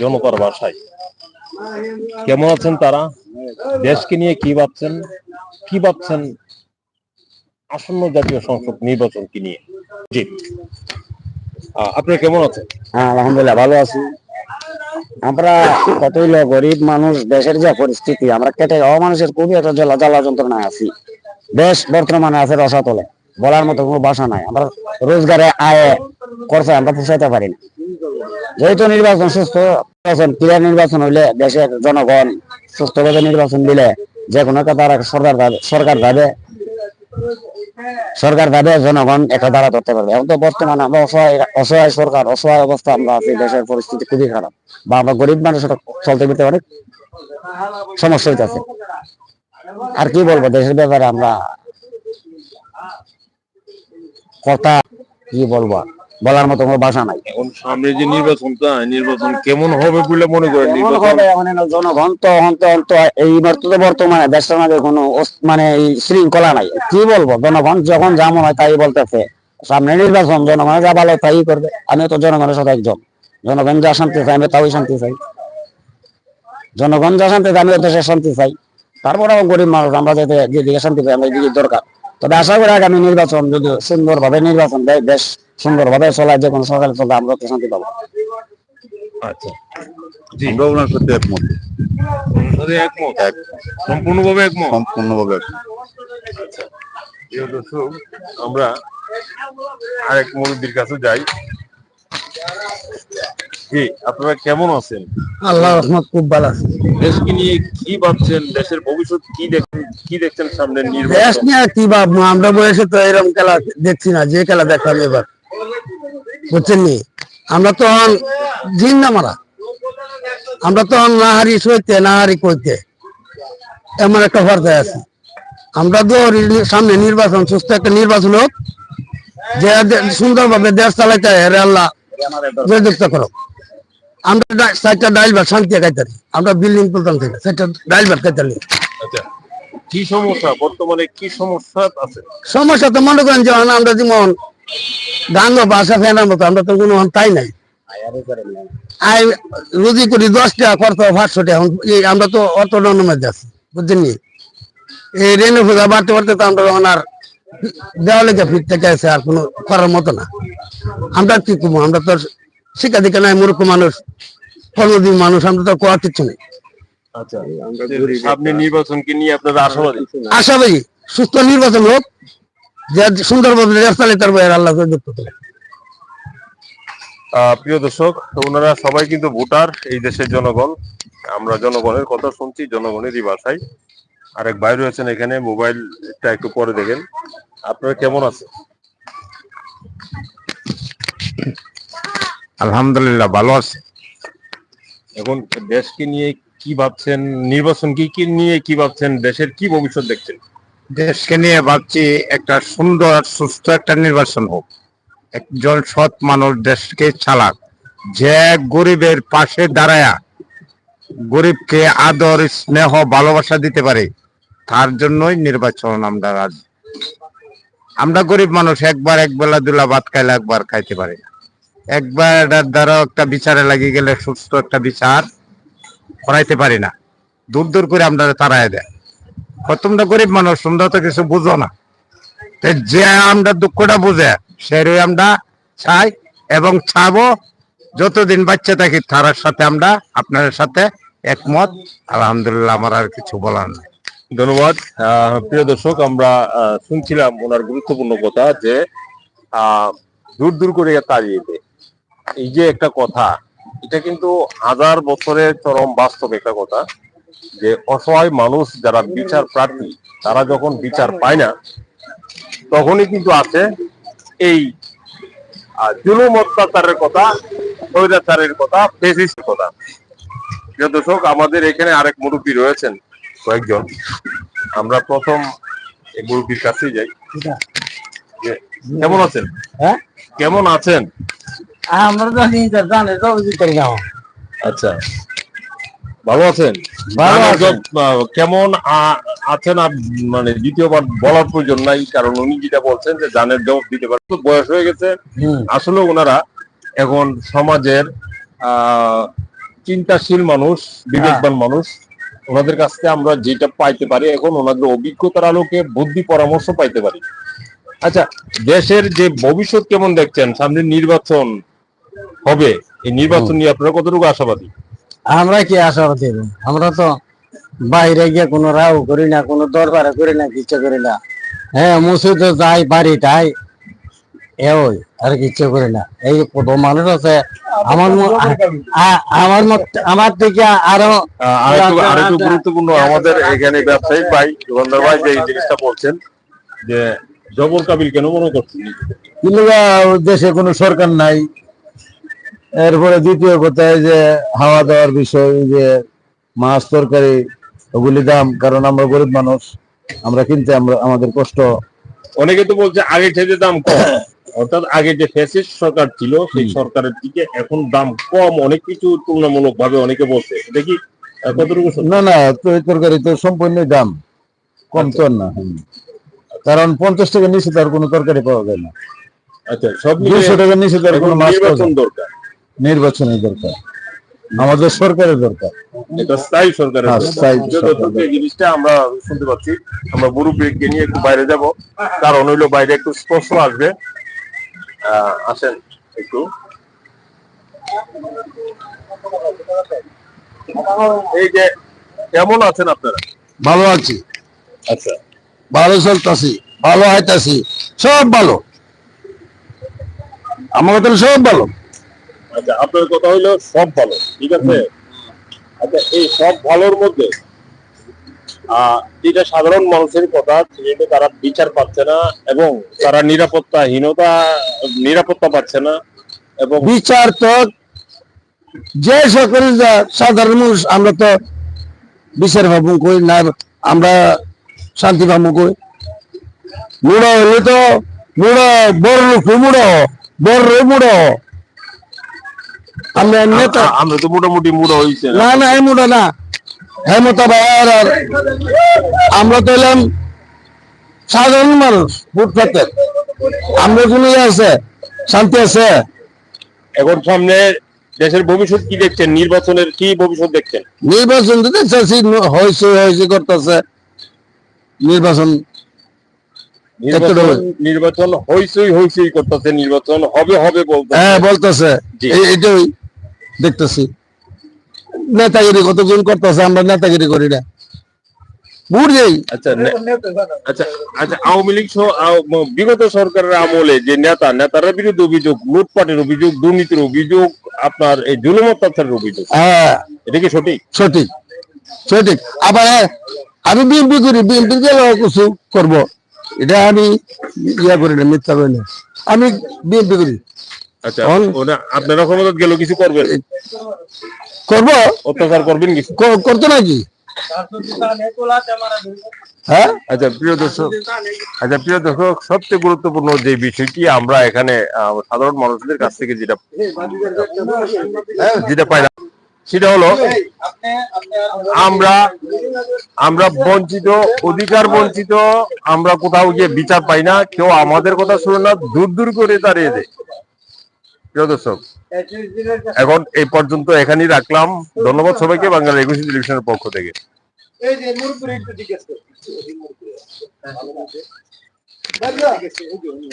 জনতার বাসায়। কেমন আছেন তারা? দেশকে নিয়ে কি ভাবছেন? কি ভাবছেন আসন্ন জাতীয় সংসদ নির্বাচন কি নিয়ে? জি। আহ, আপনারা কেমন আছেন? হ্যাঁ আলহামদুলিল্লাহ ভালো আছি। আমরা কত হইল গরিব মানুষ দেশের যা পরিস্থিতি আমরা কেটে অমানুষের খুবই একটা জ্বালা জ্বালা যন্ত্রণায় আছি। দেশ বর্তমানে আছে রসাতলে। বলার মতো কোনো ভাষা নাই। আমরা রোজগারে আয় খরচা আমরা পোষাইতে পারি না। যেহেতু নির্বাচন সুস্থ নির্বাচন নির্বাচন হইলে দেশের জনগণ সুস্থভাবে নির্বাচন দিলে যে কোনো সরকার দাবে- সরকার দাবে জনগণ ধরতে পারবে। এখন তো বর্তমানে আমরা অসহায় অসহায় সরকার, অসহায় অবস্থা আমরা আছি, দেশের পরিস্থিতি খুবই খারাপ। বা আমরা গরিব মানুষ চলতে ফিরতে অনেক সমস্যা হইতেছে। আর কি বলব, দেশের ব্যাপারে আমরা কথা কি বলব? বলার মতো কোনো ভাষা নাই। এখন সামনে যে নির্বাচনটা নির্বাচন কেমন হবে বলে মনে করেন? নির্বাচন জনগণ তো অন্ত অন্ত এই তো বর্তমানে দেশের মাঝে কোনো মানে শৃঙ্খলা নাই। কি বলব? জনগণ যখন যা মনে হয় তাই বলতেছে। সামনে নির্বাচন জনগণ যা ভালো তাই করবে। আমিও তো জনগণের সাথে একজন জনগণ যা শান্তি চাই আমি তাই শান্তি চাই। জনগণ যা শান্তি চাই আমিও দেশের শান্তি চাই। তারপরে গরিব মানুষ আমরা যাতে যেদিকে শান্তি পাই আমরা এদিকে দরকার। তবে আশা করি আগামী নির্বাচন যদি সুন্দরভাবে নির্বাচন দেয় দেশ সুন্দরভাবে চলায় যে কোনো সরকার চলবে আমরা তো শান্তি পাবো। আচ্ছা। আমরা ওনার সাথে একমত। সাথে একমত? সম্পূর্ণভাবে একমত? সম্পূর্ণভাবে একমত। প্রিয় দর্শক, আমরা আরেক মুরব্বীর কাছে যাই। জি আপনারা কেমন আছেন? আল্লাহ রহমত খুব ভালো আছে। দেশকে নিয়ে কি ভাবছেন? দেশের ভবিষ্যৎ কি দেখেন কি দেখছেন সামনে দেশ নিয়ে কি ভাববো? আমরা বয়সে তো এরকম খেলা দেখছি না যে খেলা দেখলাম এবার। বুঝছেন নি? আমরা তো জিন না মারা। আমরা তো নাহারি সইতে নাহারি কইতে। এমন একটা পর্যায়ে আছি। আমরা তো সামনে নির্বাচন সুস্থ একটা নির্বাচন হোক। যে সুন্দরভাবে দেশ চালাইতে আল্লাহ। জয়যুক্ত করো। আমরা চারটা ডাইল ভাত শান্তি খাইতারি আমরা বিল্ডিং তুলতাম থেকে চারটা ডাইল ভাত খাইতারি আচ্ছা কি সমস্যা? বর্তমানে কি সমস্যা আছে? সমস্যা তো মনে করেন যেমন আমরা যেমন গান ফেনার মতো আমরা তো কোনো তাই নাই। আই রুজি করি দশ টাকা খরচ পাঁচশো টাকা। আমরা তো অত মধ্যে আছি বুঝছেন এই বাড়তে বাড়তে তো আমরা তখন দেওয়ালে ফিট থেকে আছে আর কোনো করার মতো না। আমরা কি করব? আমরা তো শিক্ষা দীক্ষা নাই মূর্খ মানুষ কর্মজীবী মানুষ আমরা তো কোয়ার কিছু নেই। আচ্ছা। সামনে নির্বাচনকে নিয়ে আপনারা আশাবাদী? আশাবাদী সুস্থ নির্বাচন হোক যে সুন্দরভাবে দেশ তার বাইরে আল্লাহ যুক্ত করে আহ, প্রিয় দর্শক ওনারা সবাই কিন্তু ভোটার এই দেশের জনগণ। আমরা জনগণের কথা শুনছি জনগণেরই বাসায়। আরেক ভাই রয়েছেন এখানে মোবাইলটা একটু পরে দেখেন। আপনারা কেমন আছেন আলহামদুলিল্লাহ ভালো আছে। এখন দেশকে নিয়ে কি ভাবছেন নির্বাচন কি কি নিয়ে কি ভাবছেন দেশের কি ভবিষ্যৎ দেখছেন? দেশকে নিয়ে ভাবছি একটা সুন্দর সুস্থ একটা নির্বাচন হোক। একজন সৎ মানুষ দেশকে চালাক। যে গরিবের পাশে দাঁড়ায়া গরিবকে আদর, স্নেহ, ভালোবাসা দিতে পারে, তার জন্যই নির্বাচন আমরা রাজি, আমরা গরিব মানুষ, একবার এক বেলা দুলা ভাত খাইলে একবার খাইতে পারি। একবার এটার দ্বারা একটা বিচারে লাগিয়ে গেলে সুস্থ একটা বিচার করাইতে পারি না। দূর দূর করে আমরা তারাই দেয়। তোমরা গরিব মানুষ, তোমরা তো কিছু বুঝো না। যে আমরা দুঃখটা বুঝে, সেরই আমরা চাই এবং চাবো যতদিন বাচ্চা থাকি, তার সাথে আমরা আপনার সাথে একমত। আলহামদুলিল্লাহ, আমার আর কিছু বলার নাই। ধন্যবাদ। প্রিয় দর্শক, আমরা শুনছিলাম ওনার গুরুত্বপূর্ণ কথা যে দূর দূর করে তাড়িয়ে দেয় এই যে একটা কথা, এটা কিন্তু হাজার বছরের চরম বাস্তব একটা কথা যে, অসহায় মানুষ যারা বিচার প্রার্থী, তারা যখন বিচার পায় না, তখনই কিন্তু আছে এই জুলুম অত্যাচারের কথা স্বৈরাচারের কথা ফেসিসের কথা। প্রিয় দর্শক আমাদের এখানে আরেক মুরব্বী রয়েছেন কয়েকজন। আমরা প্রথম এই মুরব্বীর কাছেই যাই। কেমন আছেন? হ্যাঁ? কেমন আছেন? আমরা তো নিজের জানে তো আচ্ছা। ভালো আছেন? কেমন আছেন? আর মানে দ্বিতীয়বার বলার প্রয়োজন নাই কারণ উনি যেটা বলছেন যে জানের জবাব দিতে পারে। তো বয়স হয়ে গেছে। আসলে ওনারা এখন সমাজের চিন্তাশীল মানুষ বিবেকবান মানুষ ওনাদের কাছ থেকে আমরা যেটা পাইতে পারি এখন ওনাদের অভিজ্ঞতার আলোকে বুদ্ধি পরামর্শ পাইতে পারি। আচ্ছা দেশের যে ভবিষ্যৎ কেমন দেখছেন? সামনে নির্বাচন হবে। এই নির্বাচন নিয়ে আপনারা কতটুকু আশাবাদী? আমরা কি আশাবাদী? আমরা তো বাইরে গিয়ে কোনো রাও করি না কোনো দরবারে করি না কিছু করি না। হ্যাঁ মসজিদে যাই বাড়ি তাই আর কিচ্ছু করি না। এই কত মানুষ আছে আমার আমার আমার থেকে আরও আরেকটু গুরুত্বপূর্ণ আমাদের এখানে ব্যবসায়িক ভাই দোকানদার ভাই যে জিনিসটা বলছেন যে জবর কাবিল কেন মনে করছেন? কিন্তু দেশে কোনো সরকার নাই। এরপরে দ্বিতীয় কথা এই যে হাওয়া দেওয়ার বিষয় যে মাছ তরকারি ওগুলি দাম কারণ আমরা গরিব মানুষ আমরা কিনতে আমরা আমাদের কষ্ট। অনেকে তো বলছে আগে থেকে দাম কম। অর্থাৎ আগে যে ফ্যাসিস্ট সরকার ছিল সেই সরকারের দিকে এখন দাম কম অনেক কিছু তুলনামূলক ভাবে অনেকে বলছে। এটা কি কতটুকু না না তরকারি তো সম্পূর্ণ দাম। কম তো না কারণ পঞ্চাশ টাকা নিচে তার কোনো তরকারি পাওয়া যায় না। আচ্ছা সব দুশো টাকা নিচে তার কোনো মাছ নির্বাচন দরকার। নির্বাচনের দরকার। আমাদের সরকারের দরকার। এটা স্থায়ী সরকারের হ্যাঁ, জিনিসটা আমরা শুনতে পাচ্ছি আমরা বুড়ো ব্রেককে নিয়ে একটু বাইরে যাব। কারণ হইল বাইরে একটু স্পষ্ট আসবে। আসেন একটু। এই যে কেমন আছেন আপনারা? ভালো আছি। আচ্ছা। ভালো চলতেছি ভালো হাইতাছি সব ভালো। আমার তো সব ভালো। আচ্ছা আপনার কথা হইল সব ভালো ঠিক আছে? আচ্ছা এই সব ভালোর মধ্যে যেটা সাধারণ মানুষের কথা যেটা তারা বিচার পাচ্ছে না এবং তারা নিরাপত্তাহীনতা নিরাপত্তা পাচ্ছে না এবং বিচার তো যে সকল সাধারণ মানুষ আমরা তো বিচার ভাবু কই না আমরা শান্তি ভাবু কই। মুড়ো হলে তো মুড়ো বড় লোক মুড়ো বড় মুড়ো। আমরা নেতা আমরা তো মোটামুটি মুড়ো হয়েছে না। না না এই মুড়ো না। হেমতা ভাইয়ার আর আমরা তো এলাম সাধারণ মানুষ ফুটপাতের আমরা কোনো আছে শান্তি আছে। এখন সামনে দেশের ভবিষ্যৎ কি দেখছেন? নির্বাচনের কি ভবিষ্যৎ দেখছেন? নির্বাচন দিতে চাচ্ছি হয়েছে হয়েছে করতেছে। নির্বাচন নির্বাচন হইসই হইসই করতেছে নির্বাচন হবে হবে বলতে হ্যাঁ বলতেছে। এটাই দেখতেছি। নেতাগিরি কতজন করতেছে আমরা নেতাগিরি করি না। আচ্ছা আচ্ছা আচ্ছা আওয়ামী লীগ সহ বিগত সরকারের আমলে যে নেতা নেতার বিরুদ্ধে অভিযোগ লুটপাটের অভিযোগ দুর্নীতির অভিযোগ আপনার এই জুলুম অত্যাচারের অভিযোগ। হ্যাঁ। এটা কি সঠিক? সঠিক। সঠিক। আবার আমি বিএনপি করি বিএনপি কিছু করব? এটা আমি ইয়া করি না মিথ্যা করি না। আমি বিএনপি করি। আচ্ছা আপনারা ক্ষমতা গেল কিছু করবেন? করব? অত্যাচার করবেন ক- করতো নাকি? হ্যাঁ? আচ্ছা প্রিয় দর্শক আচ্ছা প্রিয় দর্শক সবচেয়ে গুরুত্বপূর্ণ যে বিষয়টি আমরা এখানে সাধারণ মানুষদের কাছ থেকে যেটা হ্যাঁ, যেটা পাই না সেটা হলো আমরা আমরা বঞ্চিত অধিকার বঞ্চিত আমরা কোথাও গিয়ে বিচার পাই না কেউ আমাদের কথা শুনে না দূর দূর করে দাঁড়িয়ে দেয়। প্রিয় দর্শক এখন এই পর্যন্ত এখানেই রাখলাম। ধন্যবাদ সবাইকে বাংলা একুশে টেলিভিশনের পক্ষ থেকে। এই যে